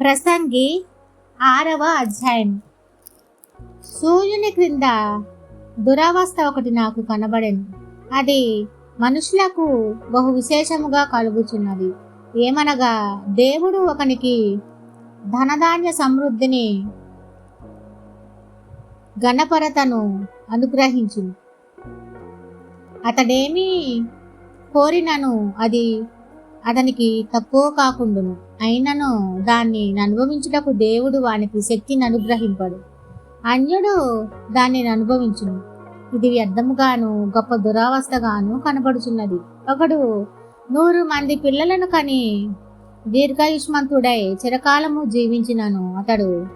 ప్రసంగి ఆరవ అధ్యాయం. సూర్యుని క్రింద దురవస్థ ఒకటి నాకు కనబడింది అది మనుషులకు బహు విశేషముగా కలుగుచున్నది. ఏమనగా దేవుడు ఒకనికి ధనధాన్య సమృద్ధిని గణపరతను అనుగ్రహించు అతడేమీ కోరినను అది అతనికి తక్కువ కాకుండును. అయినను దాన్ని అనుభవించుటకు దేవుడు వానికి శక్తిని అనుగ్రహింపడు. అన్యుడు దానిని అనుభవించును. ఇది వ్యర్థముగాను గొప్ప దురావస్థగాను కనబడుచున్నది. ఒకడు నూరు మంది పిల్లలను కని దీర్ఘాయుష్మంతుడై చిరకాలము జీవించినను. అతడు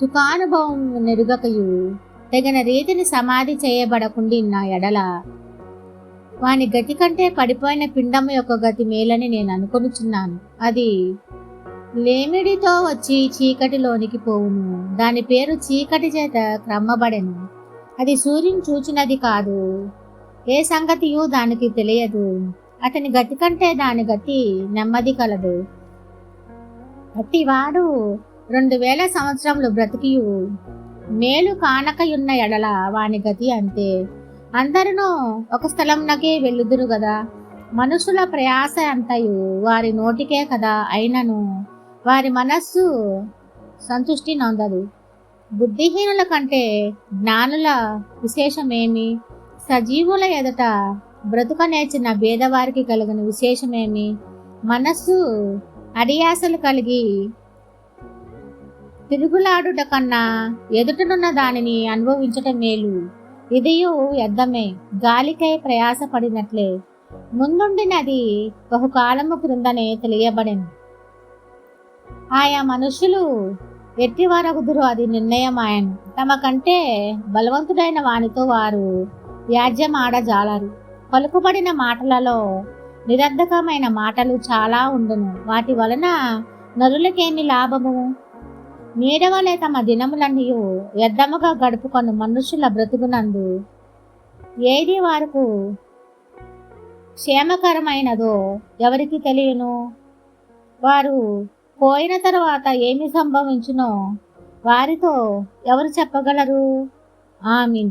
సుఖానుభవం నెరుగకయు తగిన రీతిని సమాధి చేయబడకుండా ఎడల వాని గతి కంటే పడిపోయిన పిండం యొక్క గతి మేలని నేను అనుకొనుచున్నాను. అది లేమిడితో వచ్చి చీకటిలోనికి పోవును. దాని పేరు చీకటి చేత క్రమ్మబడెను. అది సూర్యుని చూచినది కాదు. ఏ సంగతియు దానికి తెలియదు. అతని గతి కంటే దాని గతి నెమ్మది కలదు. ప్రతివాడు రెండు వేల సంవత్సరములు బ్రతికియు. మేలు కానకయున్న ఎడల వాని గతి అంతే. అందరూ ఒక స్థలంనకే వెళ్ళుదురు కదా. మనుషుల ప్రయాస అంతయు వారి నోటికే కదా అయినను. వారి మనస్సు సంతుష్టి నొందదు. బుద్ధిహీనుల కంటే జ్ఞానుల విశేషమేమి? సజీవుల ఎదుట బ్రతుక నేర్చిన భేదవారికి కలిగిన విశేషమేమి? మనస్సు అడియాసలు కలిగి తిరుగులాడుట కన్నా ఎదుటనున్న దానిని అనుభవించటం మేలు. ఇదియు వ్యర్థమే. గాలికై ప్రయాసపడినట్లే. ముందుండినది బహుకాలము క్రిందనే తెలియబడింది ఆయా మనుషులు ఎట్టివారగుదురు అది నిర్ణయం ఆయన తమ కంటే బలవంతుడైన వానితో వారు వ్యాజ్యం జాలరు పలుకుబడిన మాటలలో నిరర్ధకమైన మాటలు చాలా ఉండును. వాటి వలన నరులకేమి లాభము? నీడవలే తమ దినములన్నీ వ్యర్థముగా గడుపుకొని మనుషుల బ్రతుకునందు. ఏది వారికి క్షేమకరమైనదో ఎవరికి తెలియను? వారు పోయిన తర్వాత ఏమి సంభవించునో వారితో ఎవరు చెప్పగలరు? ఆమీన్.